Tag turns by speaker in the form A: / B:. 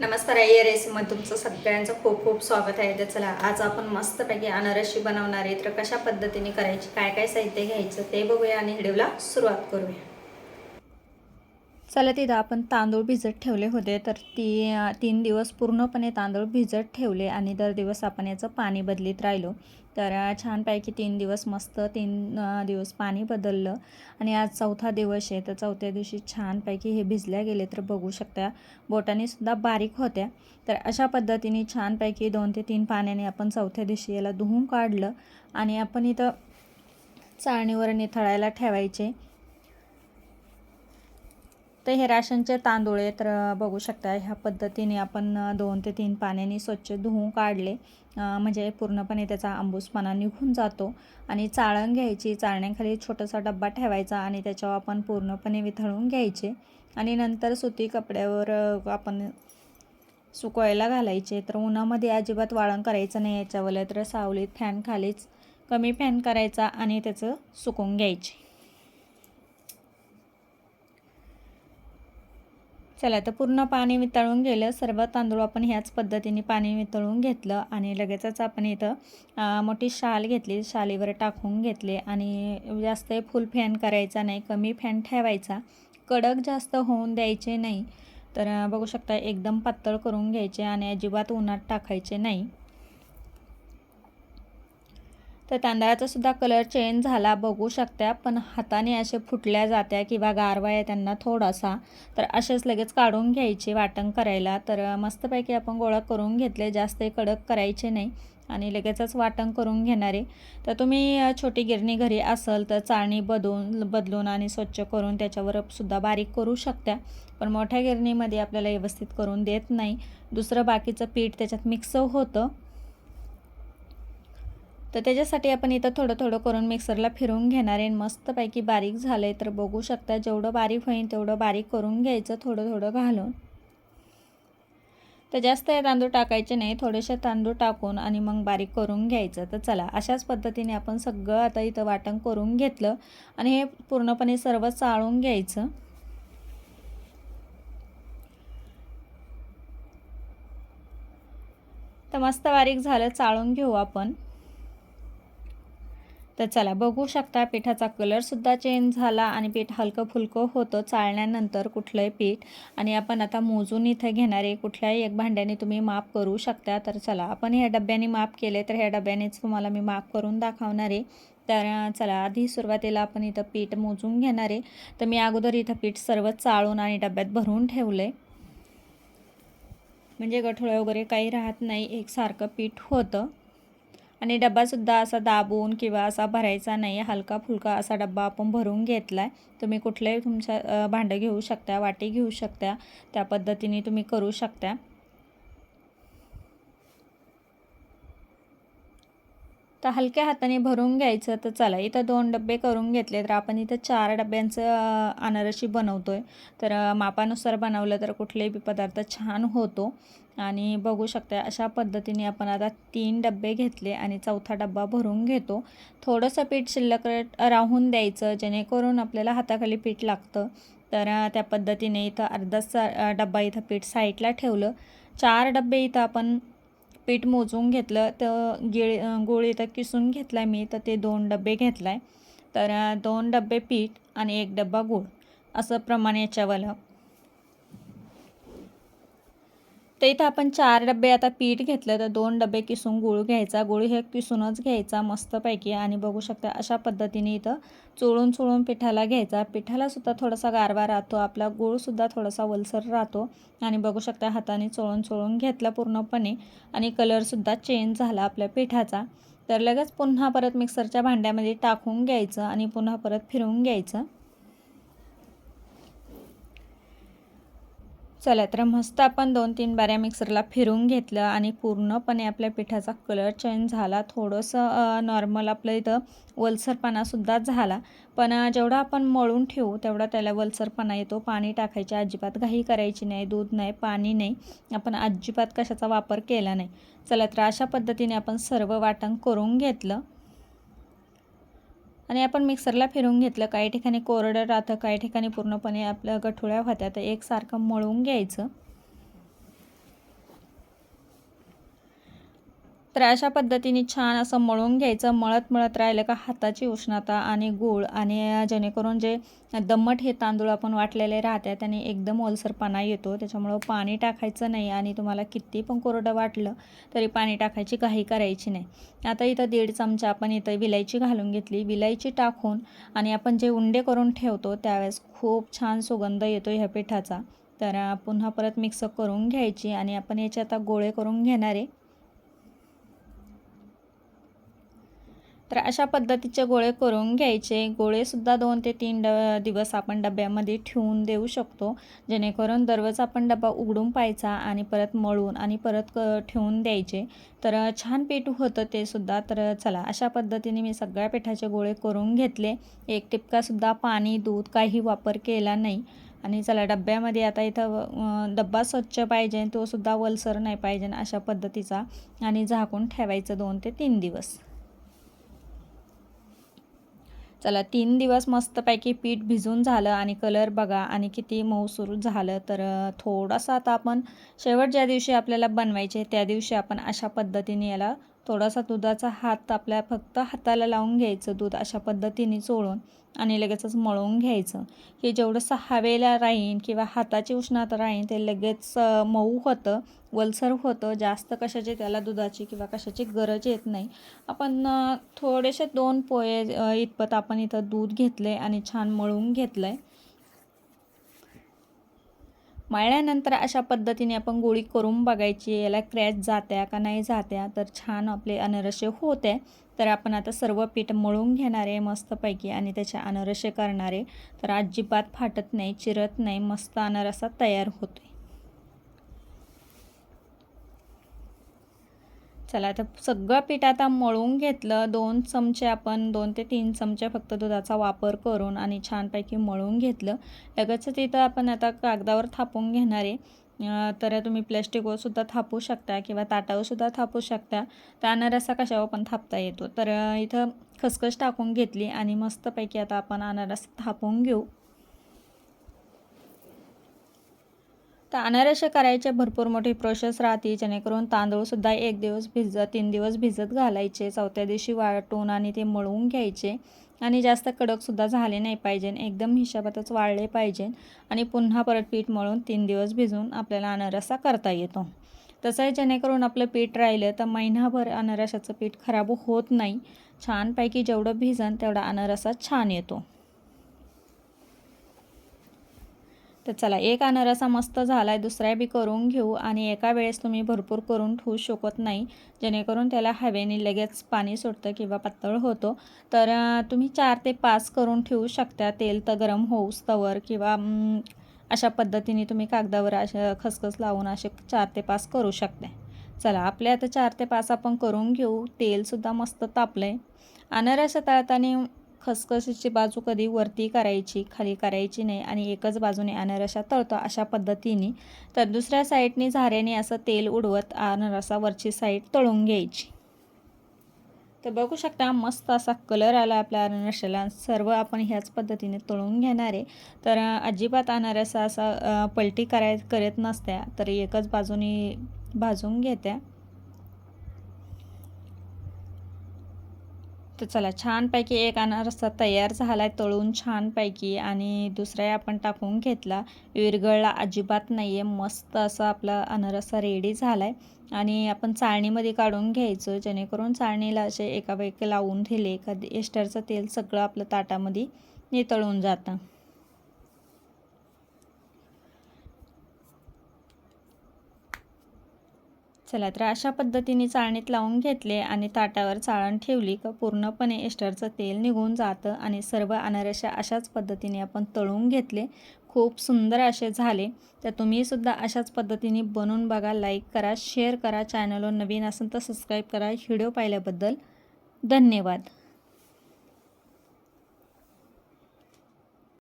A: नमस्कार आई या रेसिपीमध्ये तुमचं सगळ्यांचं खूप खूप स्वागत आहे. तर चला आज आपण मस्तपैकी अनारशी बनवणार आहे. तर कशा पद्धतीने करायची काय काय साहित्य घ्यायचं ते बघूया आणि व्हिडिओला सुरुवात करूया. चला तिथं आपण तांदूळ भिजत ठेवले होते. तर ती तीन दिवस पूर्णपणे तांदूळ भिजत ठेवले आणि दर दिवस आपण याचं पाणी बदलीत राहिलो. तर छानपैकी तीन दिवस मस्त तीन दिवस पाणी बदललं. आणि आज चौथा दिवस आहे. तर चौथ्या दिवशी छानपैकी हे भिजल्या गेले. तर बघू शकता बोटानेसुद्धा बारीक होत्या. तर अशा पद्धतीने छानपैकी दोन ते तीन पाण्याने आपण चौथ्या दिवशी याला धुवून काढलं. आणि आपण इथं चाळणीवर निथळायला ठेवायचे. तर हे राशनचे तांदूळ आहेत. तर बघू शकता ह्या पद्धतीने आपण दोन ते तीन पाण्याने स्वच्छ धुवून काढले. म्हणजे पूर्णपणे त्याचा आंबूसपणा निघून जातो. आणि चाळण घ्यायची चाळण्याखाली छोटासा डब्बा ठेवायचा आणि त्याच्यावर आपण पूर्णपणे विथळून घ्यायचे. आणि नंतर सुती कपड्यावर आपण सुकवायला घालायचे. तर उन्हामध्ये अजिबात वाळण करायचं नाही याच्यावर तर सावलीत फॅन खालीच कमी फॅन करायचा आणि त्याचं सुकवून घ्यायचे. चला तर पूर्ण पाणी वितळून गेलं. सर्व तांदूळ आपण ह्याच पद्धतीने पाणी वितळून घेतलं आणि लगेचच आपण इथं मोठी शाल घेतली. शालीवर टाकून घेतले आणि जास्त फुल फॅन करायचा नाही कमी फॅन ठेवायचा. कडक जास्त होऊन द्यायचे नाही. तर बघू शकता एकदम पातळ करून घ्यायचे आणि अजिबात उन्हात टाकायचे नाही. तर तांदळाचा सुद्धा कलर चेंज झाला बघू शकता. पण हाताने असे फुटल्या जात्या किंवा गारवा आहे त्यांना थोडासा. तर असेच लगेच काढून घ्यायचे वाटण करायला. तर मस्तपैकी आपण गोळा करून घेतले जास्त कडक करायचे नाही. आणि लगेचच वाटण करून घेणारे. तर तुम्ही छोटी गिरणी घरी असेल तर चाळणी बदलून बदलून आणि स्वच्छ करून त्याच्यावर सुद्धा बारीक करू शकता. पण मोठ्या गिरणीमध्ये आपल्याला व्यवस्थित करून देत नाही. दुसरं बाकीचं पीठ त्याच्यात मिक्स होतं. तर त्याच्यासाठी आपण इथं थोडं थोडं करून मिक्सरला फिरवून घेणार आहे. मस्तपैकी बारीक झालं आहे तर बघू शकता जेवढं बारीक होईल तेवढं बारीक करून घ्यायचं थोडं थोडं घालून. तर जास्त हे तांदूळ टाकायचे नाही थोडेसे तांदूळ टाकून आणि मग बारीक करून घ्यायचं. तर चला अशाच पद्धतीने आपण सगळं आता इथं वाटण करून घेतलं आणि हे पूर्णपणे सर्व चाळून घ्यायचं. तर मस्त बारीक झालं चाळून घेऊ आपण. तर चला बघू शकता पिठाचा कलरसुद्धा चेंज झाला आणि पीठ हलकं फुलकं होतं. चाळण्यानंतर कुठलंही पीठ आणि आपण आता मोजून इथं घेणारे कुठल्याही एक भांड्याने तुम्ही माप करू शकता. तर चला आपण ह्या डब्याने माप केले तर ह्या डब्यानेच तुम्हाला मी माप करून दाखवणार आहे. तर चला आधी सुरुवातीला आपण इथं पीठ मोजून घेणार आहे. तर मी अगोदर इथं पीठ सर्व चाळून आणि डब्यात भरून ठेवलं आहे म्हणजे गठोळे वगैरे काही राहत नाही. एकसारखं पीठ होतं. आणि डब्बासुद्धा असा दाबून किंवा असा भरायचा नाही हलका फुलका असा डब्बा आपण भरून घेतला आहे तुम्ही कुठलंही तुमच्या भांडं घेऊ शकता वाटी घेऊ शकता त्या पद्धतीने तुम्ही करू शकता. तर हलक्या हाताने भरून घ्यायचं तर चला इथं दोन डबे करून घेतले तर आपण इथं चार डब्यांचं अनारशी बनवतो आहे तर मापानुसार बनवलं तर कुठलेही पदार्थ छान होतो. आणि बघू शकता अशा पद्धतीने आपण आता तीन डबे घेतले आणि चौथा डब्बा भरून घेतो. थोडंसं पीठ शिल्लक राहून द्यायचं जेणेकरून आपल्याला हाताखाली पीठ लागतं. तर त्या पद्धतीने इथं अर्धाचा डब्बा इथं पीठ साईडला ठेवलं. चार डबे इथं आपण पीठ मोजून घेतलं तर गिळ गुळ इथं किसून घेतला मी तर ते दोन डबे घेतला आहे तर दोन डबे पीठ आणि एक डबा गूळ असं प्रमाण याच्यावालं. तर इथं आपण चार डबे आता पीठ घेतलं तर दोन डबे किसून गूळ घ्यायचा. गूळ हे किसूनच घ्यायचा मस्तपैकी. आणि बघू शकता अशा पद्धतीने इथं चोळून चोळून पिठाला घ्यायचा. पिठालासुद्धा थोडासा गारवा राहतो. आपला गूळसुद्धा थोडासा वलसर राहतो. आणि बघू शकता हाताने चोळून चोळून घेतला पूर्णपणे. आणि कलरसुद्धा चेंज झाला आपल्या पिठाचा. तर लगेच पुन्हा परत मिक्सरच्या भांड्यामध्ये टाकून घ्यायचं आणि पुन्हा परत फिरवून घ्यायचं. चला तर मस्त आपण दोन तीन बाऱ्या मिक्सरला फिरून घेतलं आणि पूर्णपणे आपल्या पिठाचा कलर चेंज झाला. थोडंसं नॉर्मल आपलं इथं वलसरपणासुद्धा झाला. पण जेवढा जेवढं आपण मळून ठेवू तेवढा त्याला वलसरपणा येतो. पाणी टाकायची अजिबात घाई करायची नाही दूध नाही पाणी नाही. आपण अजिबात कशाचा वापर केला नाही. चला तर अशा पद्धतीने आपण सर्व वाटण करून घेतलं. आणि आपण मिक्सरला फिरवून घेतलं काही ठिकाणी कोरडं राहतं काही ठिकाणी पूर्णपणे आपलं गठुळ्या होत्या तर एकसारखं मळून घ्यायचं. तर अशा पद्धतीने छान असं मळून घ्यायचं. मळत मळत राहिलं का हाताची उष्णता आणि गूळ आणि जेणेकरून जे दमट हे तांदूळ आपण वाटलेले राहते त्याने एकदम ओलसरपणा येतो. त्याच्यामुळं पाणी टाकायचं नाही आणि तुम्हाला किती पण कोरडं वाटलं तरी पाणी टाकायची काही करायची नाही. आता इथं दीड चमचा आपण इथं विलायची घालून घेतली. विलायची टाकून आणि आपण जे उंडे करून ठेवतो त्यावेळेस खूप छान सुगंध येतो ह्या पिठाचा. तर पुन्हा परत मिक्स करून घ्यायची आणि आपण याचे आता गोळे करून घेणारे तर अशा पद्धतीचे गोळे करून घ्यायचे. गोळेसुद्धा दोन ते तीन ड दिवस आपण डब्यामध्ये ठेवून देऊ शकतो. जेणेकरून दररोज आपण डबा उघडून पाहायचा आणि परत मळून आणि परत क ठेवून द्यायचे. तर छान पीठ होतं ते सुद्धा. तर चला अशा पद्धतीने मी सगळ्या पिठाचे गोळे करून घेतले. एक टिपकासुद्धा पाणी दूध काही वापर केला नाही. आणि चला डब्यामध्ये आता इथं डब्बा स्वच्छ पाहिजे तो सुद्धा वलसर नाही पाहिजे अशा पद्धतीचा. आणि झाकून ठेवायचं दोन ते तीन दिवस. चला तीन दिवस मस्तपैकी पीठ भिजून झालं आणि कलर बघा आणि किती मऊ सुरू झालं. तर थोडासा आता आपण शेवट ज्या दिवशी आपल्याला बनवायचे त्या दिवशी आपण अशा पद्धतीने याला थोडासा दुधाचा हात आपल्या फक्त हाताला लावून घ्यायचं दूध अशा पद्धतीने चोळून आणि लगेचच मळून घ्यायचं. की जेवढंसं हवेला राहीन किंवा हाताची उष्णता राहीन ते लगेच मऊ होतं वलसर होतं. जास्त कशाची त्याला दुधाची किंवा कशाची गरज येत नाही. आपण थोडेसे दोन पोहे इतपत आपण इथं दूध घेतलं आहे आणि छान मळून घेतलं आहे मळल्यानंतर अशा पद्धतीने आपण गोळी करून बघायची याला क्रॅच जात्या का नाही जात्या तर छान आपले अनरसे होते. तर आपण आता सर्व पीठ मळून घेणारे मस्तपैकी आणि त्याचे अनरसे करणारे तर अजिबात फाटत नाही चिरत नाही मस्त अनरसा तयार होतो चला आता सगळं पीठ आता मळून घेतलं. दोन चमचे आपण दोन ते तीन चमचे फक्त दुधाचा वापर करून आणि छानपैकी मळून घेतलं. लगेच तिथं आपण आता कागदावर थापून घेणार आहे. तर तुम्ही प्लॅस्टिकवर सुद्धा थापू शकता किंवा ताटावर सुद्धा थापू शकता. तर अनारसा कशावर पण थापता येतो. तर इथं खसखस टाकून घेतली आणि मस्तपैकी आता आपण अनारस थापून घेऊ. तर अनारसे करायचे भरपूर मोठी प्रोसेस राहते जेणेकरून तांदूळसुद्धा एक दिवस भिजत तीन दिवस भिजत घालायचे. चौथ्या दिवशी वाटून आणि ते मळवून घ्यायचे. आणि जास्त कडकसुद्धा झाले नाही पाहिजे. एकदम हिशोबातच वाळले पाहिजे. आणि पुन्हा परत पीठ मळून तीन दिवस भिजून आपल्याला अनारसा करता येतो. तसंही जेणेकरून आपलं पीठ राहिलं तर महिनाभर अनारसाचं पीठ खराब होत नाही. छानपैकी जेवढं भिजन तेवढा अनारसा छान येतो. तर चला एक अनारसा मस्त झाला आहे दुसऱ्या बी करून घेऊ आणि एका वेळेस तुम्ही भरपूर करून ठेवू शकत नाही जेणेकरून त्याला हवेने लगेच पाणी सुटतं किंवा पातळ होतो. तर तुम्ही चार ते पाच करून ठेवू शकता तेल तर गरम होऊस तवर किंवा अशा पद्धतीने तुम्ही कागदावर अशा खसखस लावून असे चार ते पाच करू शकता चला आपले आता चार ते पाच आपण करून घेऊ तेलसुद्धा मस्त तापलं आहे अनारसा तळताना खसखशीची बाजू कधी वरती करायची खाली करायची नाही आणि एकच बाजूने अनारसा तळतो अशा पद्धतीने. तर दुसऱ्या साईडने झाऱ्याने असं तेल उडवत अनारसावरची साईड तळून घ्यायची. तर बघू शकता मस्त असा कलर आला आपल्या अनारशाला सर्व आपण ह्याच पद्धतीने तळून घेणार आहे. तर अजिबात अनारसा असा पलटी कराय करत नसत्या तर एकच बाजूने भाजून घेत्या. तर चला छानपैकी एक अनारसा तयार झाला आहे तळून छानपैकी आणि दुसरा आपण टाकून घेतला. विरगळला अजिबात नाही आहे मस्त असा आपला अनारसा रेडी झाला आहे आणि आपण चाळणीमध्ये काढून घ्यायचं जेणेकरून चाळणीला असे एकापैकी लावून दिले एखादी एस्टरचं तेल सगळं आपलं ताटामध्ये नितळून जातं. चला तर अशा पद्धतीने चाळणीत लावून घेतले आणि ताटावर चाळण ठेवली का पूर्णपणे एस्टरचं तेल निघून जातं आणि सर्व अनारशा अशाच पद्धतीने आपण तळून घेतले. खूप सुंदर असे झाले. तर तुम्हीसुद्धा अशाच पद्धतीने बनवून बघा लाईक करा शेअर करा चॅनलवर नवीन असेल तर सबस्क्राईब करा. व्हिडिओ पाहिल्याबद्दल धन्यवाद.